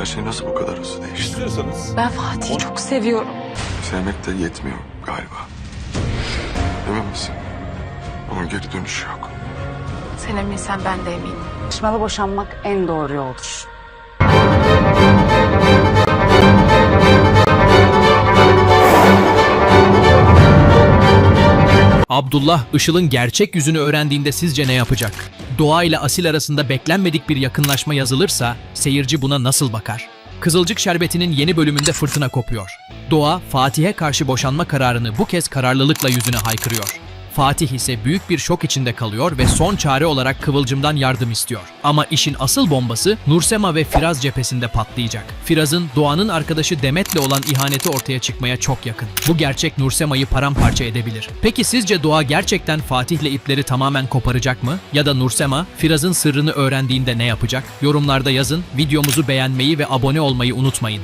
Her şey nasıl bu kadar hızlı değişti? İstiyorsanız Ben Fatih'i çok seviyorum. Sevmek de yetmiyor galiba. Emin misin? Onun geri dönüşü yok. Sen eminsen ben de eminim. Tartışmalı boşanmak en doğru yoldur. Abdullah, Işıl'ın gerçek yüzünü öğrendiğinde sizce ne yapacak? Doğa ile Asil arasında beklenmedik bir yakınlaşma yazılırsa seyirci buna nasıl bakar? Kızılcık Şerbeti'nin yeni bölümünde fırtına kopuyor. Doğa, Fatih'e karşı boşanma kararını bu kez kararlılıkla yüzüne haykırıyor. Fatih ise büyük bir şok içinde kalıyor ve son çare olarak Kıvılcım'dan yardım istiyor. Ama işin asıl bombası Nursema ve Firaz cephesinde patlayacak. Firaz'ın Doğan'ın arkadaşı Demet'le olan ihaneti ortaya çıkmaya çok yakın. Bu gerçek Nursema'yı paramparça edebilir. Peki sizce Doğa gerçekten Fatih'le ipleri tamamen koparacak mı? Ya da Nursema Firaz'ın sırrını öğrendiğinde ne yapacak? Yorumlarda yazın, videomuzu beğenmeyi ve abone olmayı unutmayın.